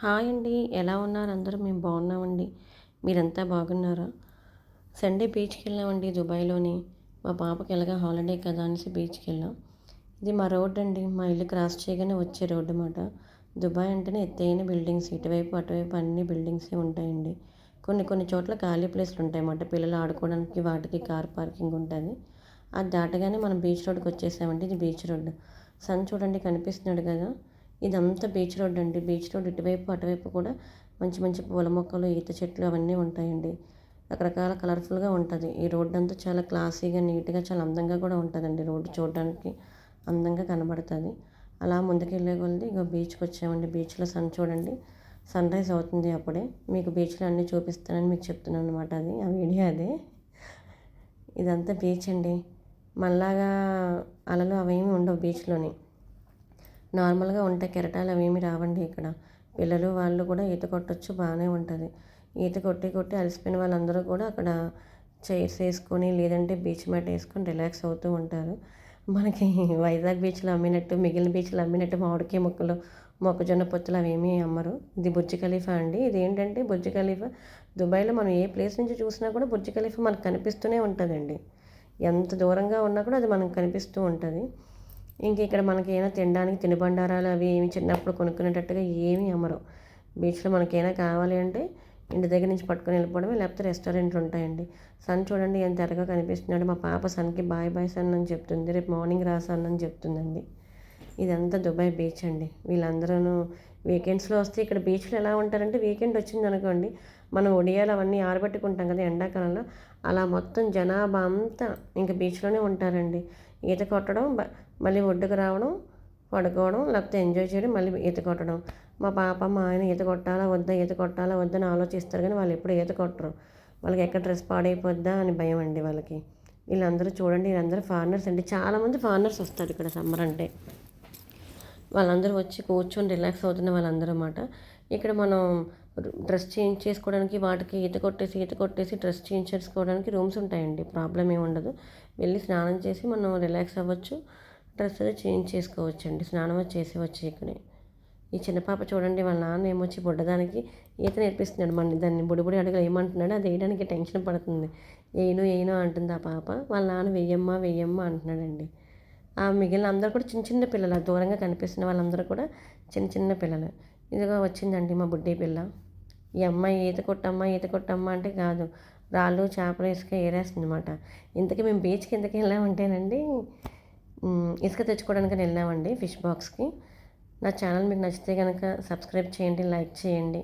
Hi అండి. ఎలా ఉన్నారు? అందరూ మేము బాగున్నామండి. మీరంతా బాగున్నారా? సండే బీచ్కి వెళ్ళామండి దుబాయ్లోని. మా పాపకి ఎలాగా హాలిడే కదా అనేసి బీచ్కి వెళ్ళాం. ఇది మా రోడ్ అండి. మా ఇల్లు క్రాస్ చేయగానే వచ్చే రోడ్డు అన్నమాట. దుబాయ్ అంటేనే ఎత్తైన బిల్డింగ్స్. ఇటువైపు అటువైపు అన్ని బిల్డింగ్సే ఉంటాయండి. కొన్ని కొన్ని చోట్ల ఖాళీ ప్లేస్లు ఉంటాయి అన్నమాట. పిల్లలు ఆడుకోవడానికి వాటికి కార్ పార్కింగ్ ఉంటుంది. అది దాటగానే మనం బీచ్ రోడ్కి వచ్చేసామండి. ఇది బీచ్ రోడ్. సన్ చూడండి కనిపిస్తున్నాడు కదా. ఇదంతా బీచ్ రోడ్ అండి. బీచ్ రోడ్ ఇటువైపు అటువైపు కూడా మంచి మంచి పూల మొక్కలు ఈత చెట్లు అవన్నీ ఉంటాయండి. రకరకాల కలర్ఫుల్గా ఉంటుంది. ఈ రోడ్డు అంతా చాలా క్లాసీగా నీట్గా చాలా అందంగా కూడా ఉంటుందండి రోడ్డు చూడడానికి. అందంగా కనబడుతుంది. అలా ముందుకు వెళ్ళే కొలది ఇక బీచ్కి వచ్చామండి. బీచ్లో సన్ చూడండి. సన్ రైజ్ అవుతుంది అప్పుడే. మీకు బీచ్లో అన్నీ చూపిస్తానని మీకు చెప్తున్నాను అనమాట అది ఆ వీడియో అదే. ఇదంతా బీచ్ అండి. మళ్ళాగా అలలు అవేమి ఉండవు బీచ్లోని. నార్మల్గా ఉంటాయి కెరటాలు అవేమి రావండి ఇక్కడ. పిల్లలు వాళ్ళు కూడా ఈత కొట్టచ్చు బాగానే ఉంటుంది. ఈత కొట్టి కొట్టి అలసిపోయిన వాళ్ళందరూ కూడా అక్కడ చైర్స్ వేసుకొని లేదంటే బీచ్ మ్యాట్ వేసుకొని రిలాక్స్ అవుతూ ఉంటారు. మనకి వైజాగ్ బీచ్లో అమ్మినట్టు మిగిలిన బీచ్లో అమ్మినట్టు మామిడికాయ ముక్కలు మొక్కజొన్న పొత్తులు అవేమీ అమ్మరు. ఇది బుర్జ్ ఖలీఫా అండి. ఇది ఏంటంటే బుర్జ్ ఖలీఫా దుబాయ్లో మనం ఏ ప్లేస్ నుంచి చూసినా కూడా బుర్జ్ ఖలీఫా మనకు కనిపిస్తూనే ఉంటుందండి. ఎంత దూరంగా ఉన్నా కూడా అది మనకు కనిపిస్తూ ఉంటుంది. ఇంక ఇక్కడ మనకి ఏమైనా తినడానికి తినుబండారాలు అవి ఏమి చిన్నప్పుడు కొనుక్కునేటట్టుగా ఏమీ అమ్మరు. బీచ్లో మనకేమైనా కావాలి అంటే ఇంటి దగ్గర నుంచి పట్టుకొని వెళ్ళిపోవడమే లేకపోతే రెస్టారెంట్లు ఉంటాయండి. సన్ చూడండి ఎంత ఎరగా కనిపిస్తున్నాడు. మా పాప సన్కి బాయ్ బాయ్ సన్ అని చెప్తుంది. రేపు మార్నింగ్ రా సన్ అని చెప్తుందండి. ఇదంతా దుబాయ్ బీచ్ అండి. వీళ్ళందరూ వీకెండ్స్లో వస్తే ఇక్కడ బీచ్లో ఎలా ఉంటారంటే వీకెండ్ వచ్చింది అనుకోండి మనం ఒడియాలు అవన్నీ ఆరబెట్టుకుంటాం కదా ఎండాకాలంలో అలా మొత్తం జనాభా అంతా ఇంకా బీచ్లోనే ఉంటారండి. ఈత కొట్టడం మళ్ళీ ఒడ్డుకు రావడం పడుకోవడం లేకపోతే ఎంజాయ్ చేయడం మళ్ళీ ఈత కొట్టడం. మా పాప మా ఆయన ఈత కొట్టాలా వద్దా ఈత కొట్టాలా వద్దని ఆలోచిస్తారు కానీ వాళ్ళు ఎప్పుడు ఈత కొట్టరు. వాళ్ళకి ఎక్కడ డ్రెస్ పాడైపోద్దా అని భయం అండి వాళ్ళకి. వీళ్ళందరూ చూడండి వీళ్ళందరూ ఫారినర్స్ అండి. చాలామంది ఫారినర్స్ వస్తారు ఇక్కడ సమ్మర్ అంటే. వాళ్ళందరూ వచ్చి కూర్చొని రిలాక్స్ అవుతున్న వాళ్ళందరూ అన్నమాట. ఇక్కడ మనం డ్రెస్ చేంజ్ చేసుకోవడానికి వాటికి ఈత కొట్టేసి ఈత కొట్టేసి డ్రెస్ చేంజ్ చేసుకోవడానికి రూమ్స్ ఉంటాయండి. ప్రాబ్లం ఏమి ఉండదు. వెళ్ళి స్నానం చేసి మనం రిలాక్స్ అవ్వచ్చు. డ్రెస్ చేంజ్ చేసుకోవచ్చండి. స్నానం చేసి వచ్చి ఇక్కడే. ఈ చిన్న పాప చూడండి వాళ్ళ నాన్న ఏమొచ్చి బుడ్డదానికి ఈత నేర్పిస్తున్నాడు మన దాన్ని. బుడిబుడి అడుగులు ఏమంటున్నాడు అది వేయడానికి టెన్షన్ పడుతుంది. ఏను ఏను అంటుంది ఆ పాప. వాళ్ళ నాన్న వెయ్యమ్మ వెయ్యమ్మ అంటున్నాడండి. ఆ మిగిలిన అందరూ కూడా చిన్న చిన్న పిల్లలు దూరంగా కనిపిస్తున్న వాళ్ళందరూ కూడా చిన్న చిన్న పిల్లలు. ఇదిగో వచ్చిందండి మా బుడ్డి పిల్ల. ఈ అమ్మాయి ఈత కొట్టమ్మా ఈత కొట్టమ్మా అంటే కాదు. రాళ్ళు చేపలు ఇసుక ఏరేస్తుంది అనమాట ఇంతకీ మేము బీచ్కి ఎందుకు వెళ్ళామంటేనండి ఇసుక తెచ్చుకోవడానికి వెళ్ళామండి ఫిష్ బాక్స్కి. నా ఛానల్ మీకు నచ్చితే కనుక సబ్స్క్రైబ్ చేయండి లైక్ చేయండి.